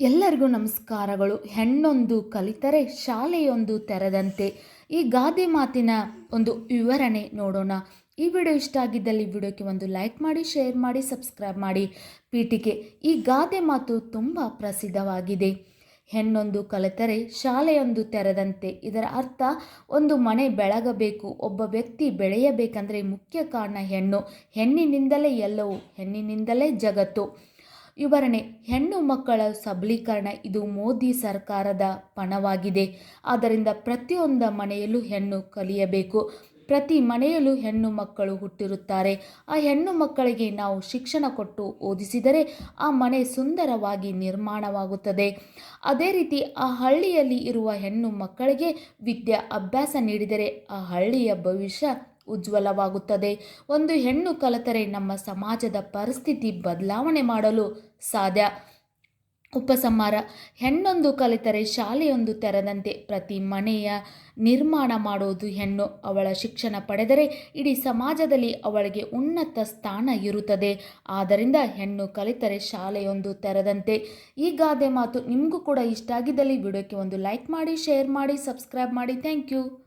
ಎಲ್ಲರಿಗೂ ನಮಸ್ಕಾರಗಳು. ಹೆಣ್ಣೊಂದು ಕಲಿತರೆ ಶಾಲೆಯೊಂದು ತೆರೆದಂತೆ. ಈ ಗಾದೆ ಮಾತಿನ ಒಂದು ವಿವರಣೆ ನೋಡೋಣ. ಈ ವಿಡಿಯೋ ಇಷ್ಟ ಆಗಿದ್ದಲ್ಲಿ ವಿಡಿಯೋಕ್ಕೆ ಒಂದು ಲೈಕ್ ಮಾಡಿ, ಶೇರ್ ಮಾಡಿ, ಸಬ್ಸ್ಕ್ರೈಬ್ ಮಾಡಿ. ಪೀಠಿಕೆ, ಈ ಗಾದೆ ಮಾತು ತುಂಬ ಪ್ರಸಿದ್ಧವಾಗಿದೆ. ಹೆಣ್ಣೊಂದು ಕಲಿತರೆ ಶಾಲೆಯೊಂದು ತೆರೆದಂತೆ. ಇದರ ಅರ್ಥ, ಒಂದು ಮನೆ ಬೆಳಗಬೇಕು, ಒಬ್ಬ ವ್ಯಕ್ತಿ ಬೆಳೆಯಬೇಕಂದರೆ ಮುಖ್ಯ ಕಾರಣ ಹೆಣ್ಣು. ಹೆಣ್ಣಿನಿಂದಲೇ ಎಲ್ಲವೂ, ಹೆಣ್ಣಿನಿಂದಲೇ ಜಗತ್ತು. ವಿವರಣೆ. ಹೆಣ್ಣು ಮಕ್ಕಳ ಸಬಲೀಕರಣ ಇದು ಮೋದಿ ಸರ್ಕಾರದ ಪಣವಾಗಿದೆ. ಆದ್ದರಿಂದ ಪ್ರತಿಯೊಂದು ಮನೆಯಲ್ಲೂ ಹೆಣ್ಣು ಕಲಿಯಬೇಕು. ಪ್ರತಿ ಮನೆಯಲ್ಲೂ ಹೆಣ್ಣು ಮಕ್ಕಳು ಹುಟ್ಟಿರುತ್ತಾರೆ. ಆ ಹೆಣ್ಣು ಮಕ್ಕಳಿಗೆ ನಾವು ಶಿಕ್ಷಣ ಕೊಟ್ಟು ಓದಿಸಿದರೆ ಆ ಮನೆ ಸುಂದರವಾಗಿ ನಿರ್ಮಾಣವಾಗುತ್ತದೆ. ಅದೇ ರೀತಿ ಆ ಹಳ್ಳಿಯಲ್ಲಿ ಇರುವ ಹೆಣ್ಣು ಮಕ್ಕಳಿಗೆ ವಿದ್ಯಾ ಅಭ್ಯಾಸ ನೀಡಿದರೆ ಆ ಹಳ್ಳಿಯ ಭವಿಷ್ಯ ಉಜ್ವಲವಾಗುತ್ತದೆ. ಒಂದು ಹೆಣ್ಣು ಕಲಿತರೆ ನಮ್ಮ ಸಮಾಜದ ಪರಿಸ್ಥಿತಿ ಬದಲಾವಣೆ ಮಾಡಲು ಸಾಧ್ಯ. ಉಪಸಂಹಾರ. ಹೆಣ್ಣೊಂದು ಕಲಿತರೆ ಶಾಲೆಯೊಂದು ತೆರೆದಂತೆ ಪ್ರತಿ ಮನೆಯ ನಿರ್ಮಾಣ ಮಾಡುವುದು ಹೆಣ್ಣು. ಅವಳ ಶಿಕ್ಷಣ ಪಡೆದರೆ ಇಡೀ ಸಮಾಜದಲ್ಲಿ ಅವಳಿಗೆ ಉನ್ನತ ಸ್ಥಾನ ಇರುತ್ತದೆ. ಆದ್ದರಿಂದ ಹೆಣ್ಣು ಕಲಿತರೆ ಶಾಲೆಯೊಂದು ತೆರೆದಂತೆ. ಈ ಗಾದೆ ಮಾತು ನಿಮಗೂ ಕೂಡ ಇಷ್ಟ ಆಗಿದ್ದಲ್ಲಿ ವಿಡಿಯೋಕ್ಕೆ ಒಂದು ಲೈಕ್ ಮಾಡಿ, ಶೇರ್ ಮಾಡಿ, ಸಬ್ಸ್ಕ್ರೈಬ್ ಮಾಡಿ. Thank you.